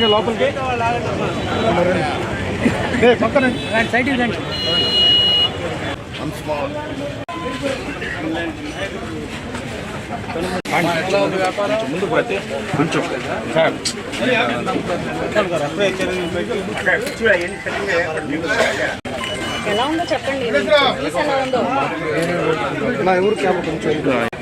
కదా లోపలికి. ముందు కొంచెం సార్ ఎలా ఉందో చెప్పండి. నా ఎవరు క్యాబ్ కొంచెం.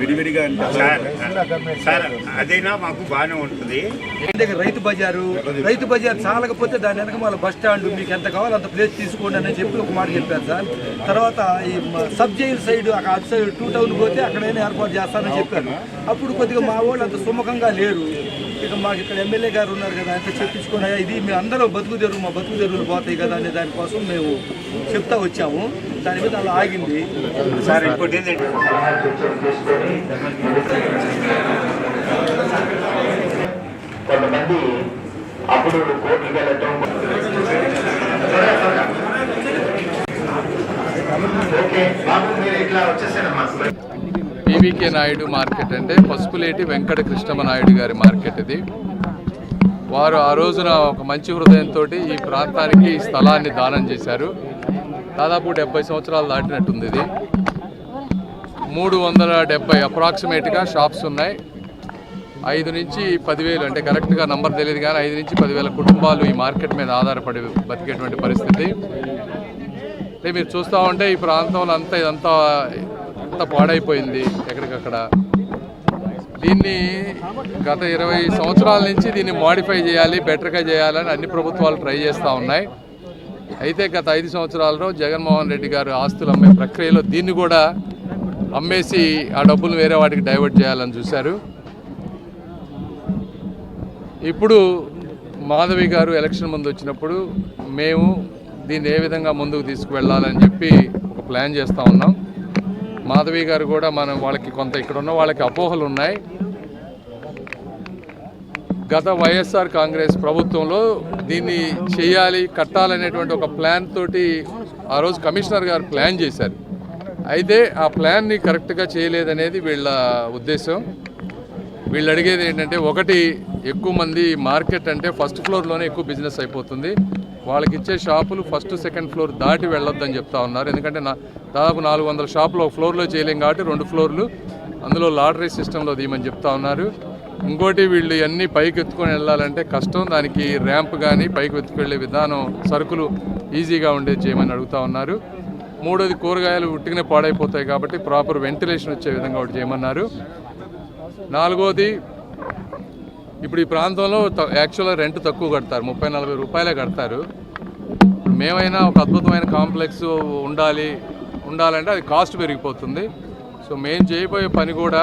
విడివిడిగా సార్ అదైనా మాకు బాగానే ఉంటుంది దగ్గర రైతు బజారు రైతు బజార్ చాలకపోతే దాని వెనక మళ్ళీ బస్ స్టాండ్ మీకు ఎంత కావాలో అంత ప్లేస్ తీసుకోండి అని చెప్పి ఒక మాట చెప్పారు సార్. తర్వాత ఈ సబ్ జైల్ సైడ్ అక్కడ అటు సైడ్ టూ టౌన్ పోతే అక్కడైనా ఏర్పాటు చేస్తానని చెప్పారు. అప్పుడు కొద్దిగా మా వాళ్ళు అంత సుముఖంగా లేరు. ఇక మాకు ఇక్కడ ఎమ్మెల్యే గారు ఉన్నారు కదా అంత చెప్పించుకుని "అయ్యా, ఇది మీ అందరూ బతుకు తెరువు మా బతుకు తెరువులు పోతాయి కదా అనే దానికోసం మేము చెప్తా వచ్చాము. దాని మీద అలా ఆగింది. సార్ ఇంకోటి ఏంటంటే కొంతమంది అప్పుడు కోర్టుకి వెళ్ళటం. ఓకే బాబు మీరు ఇట్లా వచ్చేసారమ్మా పీవీకే నాయుడు మార్కెట్ అంటే పసుపులేటి వెంకట కృష్ణమ నాయుడు గారి మార్కెట్ ఇది. వారు ఆ రోజున ఒక మంచి హృదయంతో ఈ ప్రాంతానికి ఈ స్థలాన్ని దానం చేశారు. దాదాపు డెబ్బై సంవత్సరాలు దాటినట్టుంది ఇది. మూడు వందల డెబ్బై అప్రాక్సిమేట్గా షాప్స్ ఉన్నాయి. ఐదు నుంచి పదివేలు అంటే కరెక్ట్గా నంబర్ తెలియదు కానీ ఐదు నుంచి పదివేల కుటుంబాలు ఈ మార్కెట్ మీద ఆధారపడి బతికేటువంటి పరిస్థితి. అంటే మీరు చూస్తూ ఉంటే ఈ ప్రాంతంలో అంతా ఇదంతా అంతా పాడైపోయింది ఎక్కడికక్కడ. దీన్ని గత ఇరవై సంవత్సరాల నుంచి దీన్ని మాడిఫై చేయాలి బెటర్గా చేయాలని అన్ని ప్రభుత్వాలు ట్రై చేస్తూ ఉన్నాయి. అయితే గత ఐదు సంవత్సరాలలో జగన్మోహన్ రెడ్డి గారు ఆస్తులు అమ్మే ప్రక్రియలో దీన్ని కూడా అమ్మేసి ఆ డబ్బులు వేరే వాటికి డైవర్ట్ చేయాలని చూశారు. ఇప్పుడు మాధవి గారు ఎలక్షన్ ముందు వచ్చినప్పుడు మేము దీన్ని ఏ విధంగా ముందుకు తీసుకువెళ్ళాలని చెప్పి ఒక ప్లాన్ చేస్తూ ఉన్నాం. మాధవి గారు కూడా మనం వాళ్ళకి కొంత ఇక్కడ ఉన్న వాళ్ళకి అపోహలు ఉన్నాయి. గత వైఎస్ఆర్ కాంగ్రెస్ ప్రభుత్వంలో దీన్ని చేయాలి కట్టాలనేటువంటి ఒక ప్లాన్ తోటి ఆ రోజు కమిషనర్ గారు ప్లాన్ చేశారు. అయితే ఆ ప్లాన్ని కరెక్ట్గా చేయలేదనేది వీళ్ళ ఉద్దేశం. వీళ్ళు అడిగేది ఏంటంటే ఒకటి ఎక్కువ మంది మార్కెట్ అంటే ఫస్ట్ ఫ్లోర్లోనే ఎక్కువ బిజినెస్ అయిపోతుంది. వాళ్ళకి ఇచ్చే షాపులు ఫస్ట్ సెకండ్ ఫ్లోర్ దాటి వెళ్ళొద్దని చెప్తా ఉన్నారు. ఎందుకంటే నా దాదాపు నాలుగు వందల షాపులు ఒక ఫ్లోర్లో చేయలేం కాబట్టి రెండు ఫ్లోర్లు అందులో లాటరీ సిస్టంలో తీయమని చెప్తా ఉన్నారు. ఇంకోటి వీళ్ళు అన్నీ పైకి ఎత్తుకొని వెళ్ళాలంటే కష్టం. దానికి ర్యాంప్ కానీ పైకి ఎత్తుకెళ్ళే విధానం సరుకులు ఈజీగా ఉండేది చేయమని అడుగుతా ఉన్నారు. మూడోది కూరగాయలు ఉట్టిగానే పాడైపోతాయి కాబట్టి ప్రాపర్ వెంటిలేషన్ వచ్చే విధంగా ఒకటి చేయమన్నారు. నాలుగోది ఇప్పుడు ఈ ప్రాంతంలో యాక్చువల్గా రెంట్ తక్కువ కడతారు ముప్పై నలభై రూపాయలే కడతారు. మేమైనా ఒక అద్భుతమైన కాంప్లెక్స్ ఉండాలి ఉండాలంటే అది కాస్ట్ పెరిగిపోతుంది. సో మేము చేయబోయే పని కూడా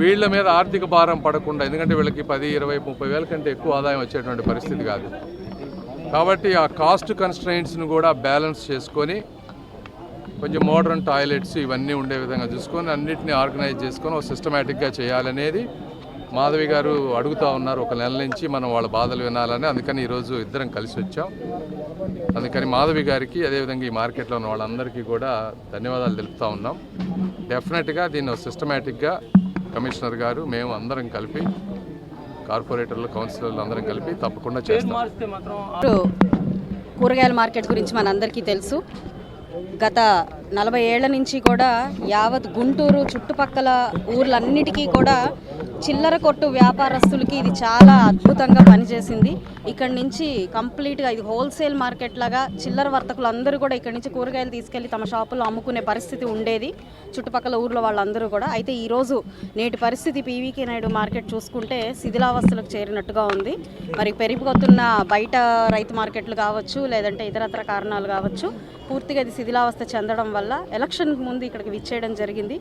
వీళ్ళ మీద ఆర్థిక భారం పడకుండా ఎందుకంటే వీళ్ళకి పది ఇరవై ముప్పై వేల కంటే ఎక్కువ ఆదాయం వచ్చేటువంటి పరిస్థితి కాదు. కాబట్టి ఆ కాస్ట్ కన్స్ట్రైంట్స్ను కూడా బ్యాలెన్స్ చేసుకొని కొంచెం మోడర్న్ టాయిలెట్స్ ఇవన్నీ ఉండే విధంగా చూసుకొని అన్నిటిని ఆర్గనైజ్ చేసుకొని ఒక సిస్టమేటిక్గా చేయాలనేది మాధవి గారు అడుగుతా ఉన్నారు ఒక నెల నుంచి మనం వాళ్ళ బాధలు వినాలని. అందుకని ఈరోజు ఇద్దరం కలిసి వచ్చాం. అందుకని మాధవి గారికి అదేవిధంగా ఈ మార్కెట్లో ఉన్న వాళ్ళందరికీ కూడా ధన్యవాదాలు తెలుపుతా ఉన్నాం. డెఫినెట్గా దీన్ని సిస్టమేటిక్గా కమిషనర్ గారు మేము అందరం కలిపి కార్పొరేటర్లు కౌన్సిలర్లు అందరం కలిపి తప్పకుండా చేస్తాం. ఇప్పుడు కూరగాయల మార్కెట్ గురించి మనందరికీ తెలుసు. గత నలభై ఏళ్ళ నుంచి కూడా యావత్ గుంటూరు చుట్టుపక్కల ఊర్లన్నిటికీ కూడా చిల్లర కొట్టు వ్యాపారస్తులకి ఇది చాలా అద్భుతంగా పనిచేసింది. ఇక్కడ నుంచి కంప్లీట్గా ఇది హోల్సేల్ మార్కెట్ లాగా చిల్లర వర్తకులు అందరూ కూడా ఇక్కడ నుంచి కూరగాయలు తీసుకెళ్ళి తమ షాపులో అమ్ముకునే పరిస్థితి ఉండేది. చుట్టుపక్కల ఊర్లో వాళ్ళందరూ కూడా. అయితే ఈరోజు నేటి పరిస్థితి పీవీకే నాయుడు మార్కెట్ చూసుకుంటే శిథిలావస్థలకు చేరినట్టుగా ఉంది. మరి పెరిగిపోతున్న బయట రైతు మార్కెట్లు కావచ్చు లేదంటే ఇతరత్ర కారణాలు కావచ్చు పూర్తిగా ఇది శిథిలావస్థ చెందడం వల్ల ఎలక్షన్ ముందు ఇక్కడికి విచ్చేయడం జరిగింది.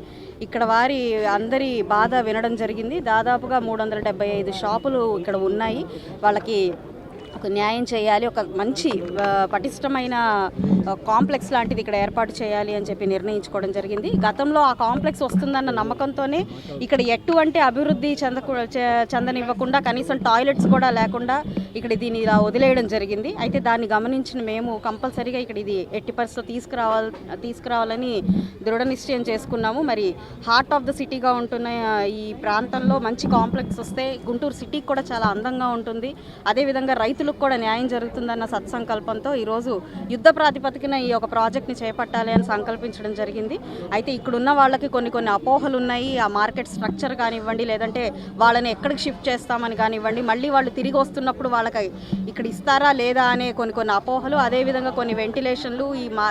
ఇక్కడ వారి అందరి బాధ వినడం జరిగింది. దాదాపుగా మూడు వందల డెబ్బై ఐదు షాపులు ఇక్కడ ఉన్నాయి. వాళ్ళకి ఒక న్యాయం చేయాలి ఒక మంచి పటిష్టమైన కాంప్లెక్స్ లాంటిది ఇక్కడ ఏర్పాటు చేయాలి అని చెప్పి నిర్ణయించుకోవడం జరిగింది. గతంలో ఆ కాంప్లెక్స్ వస్తుందన్న నమ్మకంతోనే ఇక్కడ ఎటువంటి అభివృద్ధి చెందకు చెందనివ్వకుండా కనీసం టాయిలెట్స్ కూడా లేకుండా ఇక్కడ దీన్ని ఇలా వదిలేయడం జరిగింది. అయితే దాన్ని గమనించిన మేము కంపల్సరీగా ఇక్కడ ఇది ఎట్టి పరిస్థితుల్లో తీసుకురావాలి తీసుకురావాలని దృఢ నిశ్చయం చేసుకున్నాము. మరి హార్ట్ ఆఫ్ ద సిటీగా ఉంటున్న ఈ ప్రాంతంలో మంచి కాంప్లెక్స్ వస్తే గుంటూరు సిటీకి కూడా చాలా అందంగా ఉంటుంది. అదేవిధంగా రైతులకు కూడా న్యాయం జరుగుతుందన్న సత్సంకల్పంతో ఈరోజు యుద్ధ ప్రాతిపదికన ఈ యొక్క ప్రాజెక్ట్ని చేపట్టాలి అని సంకల్పించడం జరిగింది. అయితే ఇక్కడున్న వాళ్ళకి కొన్ని కొన్ని అపోహలు ఉన్నాయి. ఆ మార్కెట్ స్ట్రక్చర్ కానివ్వండి లేదంటే వాళ్ళని ఎక్కడికి షిఫ్ట్ చేస్తామని కానివ్వండి మళ్ళీ వాళ్ళు తిరిగి వస్తున్నప్పుడు వాళ్ళకి ఇక్కడ ఇస్తారా లేదా అనే కొన్ని కొన్ని అపోహలు అదేవిధంగా కొన్ని వెంటిలేషన్లు ఈ మా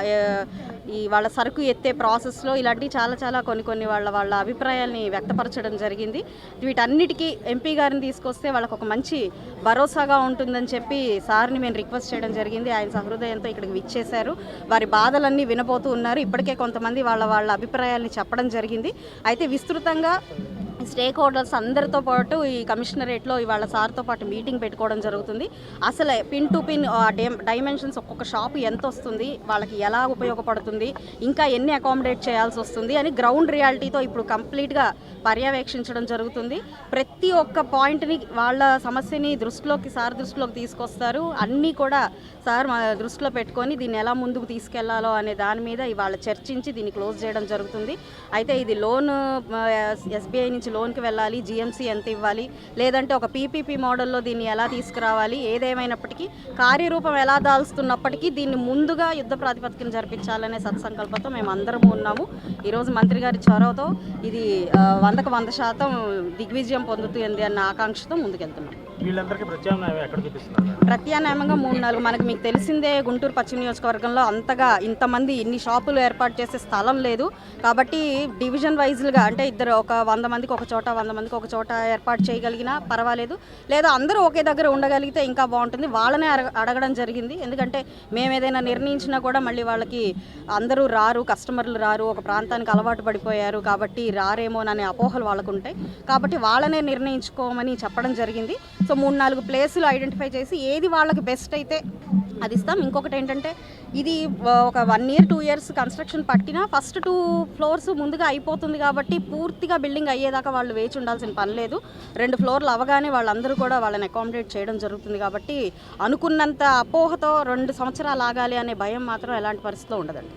ఈ వాళ్ళ సరుకు ఎత్తే ప్రాసెస్లో ఇలాంటివి చాలా చాలా కొన్ని కొన్ని వాళ్ళ వాళ్ళ అభిప్రాయాల్ని వ్యక్తపరచడం జరిగింది. వీటన్నిటికీ ఎంపీ గారిని తీసుకొస్తే వాళ్ళకు ఒక మంచి భరోసాగా ఉంటుందని చెప్పి సార్ని మేము రిక్వెస్ట్ చేయడం జరిగింది. ఆయన సహృదయంతో ఇక్కడికి విచ్చేశారు. వారి బాధలన్నీ వినబోతూ ఉన్నారు. ఇప్పటికే కొంతమంది వాళ్ళ వాళ్ళ అభిప్రాయాల్ని చెప్పడం జరిగింది. అయితే విస్తృతంగా స్టేక్ హోల్డర్స్ అందరితో పాటు ఈ కమిషనరేట్లో ఇవాళ సార్తో పాటు మీటింగ్ పెట్టుకోవడం జరుగుతుంది. అసలు పిన్ టు పిన్ డైమెన్షన్స్ ఒక్కొక్క షాప్ ఎంత వస్తుంది వాళ్ళకి ఎలా ఉపయోగపడుతుంది ఇంకా ఎన్ని అకామిడేట్ చేయాల్సి వస్తుంది అని గ్రౌండ్ రియాలిటీతో ఇప్పుడు కంప్లీట్గా పర్యవేక్షించడం జరుగుతుంది. ప్రతి ఒక్క పాయింట్ని వాళ్ళ సమస్యని దృష్టిలోకి సార్ దృష్టిలోకి తీసుకొస్తారు. అన్నీ కూడా సార్ దృష్టిలో పెట్టుకొని దీన్ని ఎలా ముందుకు తీసుకెళ్ళాలో అనే దాని మీద ఇవాళ చర్చించి దీన్ని క్లోజ్ చేయడం జరుగుతుంది. అయితే ఇది లోన్ ఎస్బీఐ నుంచి లోన్కి వెళ్ళాలి జిఎంసీ ఎంత ఇవ్వాలి లేదంటే ఒక పీపీపీ మోడల్లో దీన్ని ఎలా తీసుకురావాలి ఏదేమైనప్పటికీ కార్యరూపం ఎలా దాల్స్తున్నప్పటికీ దీన్ని ముందుగా యుద్ధ ప్రాతిపదికన జరిపించాలనే సత్సంకల్పంతో మేము అందరము ఉన్నాము. ఈరోజు మంత్రి గారి చొరవతో ఇది వందకు వంద శాతం దిగ్విజయం పొందుతుంది అన్న ఆకాంక్షతో ముందుకెళ్తున్నాం. వీళ్ళందరికీ ప్రత్యామ్నాయం ఎక్కడ చూపిస్తున్నారు? ప్రత్యామ్నాయంగా మూడు నాలుగు మనకు మీకు తెలిసిందే గుంటూరు పశ్చిమ నియోజకవర్గంలో అంతగా ఇంతమంది ఇన్ని షాపులు ఏర్పాటు చేసే స్థలం లేదు. కాబట్టి డివిజన్ వైజ్లుగా అంటే ఇద్దరు ఒక వంద మందికి ఒక చోట వంద మందికి ఒక చోట ఏర్పాటు చేయగలిగినా పర్వాలేదు. లేదా అందరూ ఒకే దగ్గర ఉండగలిగితే ఇంకా బాగుంటుంది. వాళ్ళనే అడగ అడగడం జరిగింది. ఎందుకంటే మేము ఏదైనా నిర్ణయించినా కూడా మళ్ళీ వాళ్ళకి అందరూ రారు కస్టమర్లు రారు ఒక ప్రాంతానికి అలవాటు పడిపోయారు కాబట్టి రారేమోననే అపోహలు వాళ్ళకు ఉంటాయి. కాబట్టి వాళ్ళనే నిర్ణయించుకోమని చెప్పడం జరిగింది. సో మూడు నాలుగు ప్లేసులు ఐడెంటిఫై చేసి ఏది వాళ్ళకి బెస్ట్ అయితే అది ఇస్తాం. ఇంకొకటి ఏంటంటే ఇది ఒక one year two years construction పట్టినా ఫస్ట్ టూ ఫ్లోర్స్ ముందుగా అయిపోతుంది కాబట్టి పూర్తిగా బిల్డింగ్ అయ్యేదాకా వాళ్ళు వేచి ఉండాల్సిన పని లేదు. రెండు ఫ్లోర్లు అవగానే వాళ్ళందరూ కూడా వాళ్ళని అకామిడేట్ చేయడం జరుగుతుంది కాబట్టి అనుకున్నంత అపోహతో రెండు సంవత్సరాలు ఆగాలి అనే భయం మాత్రం ఎలాంటి పరిస్థితిలో ఉండదండి.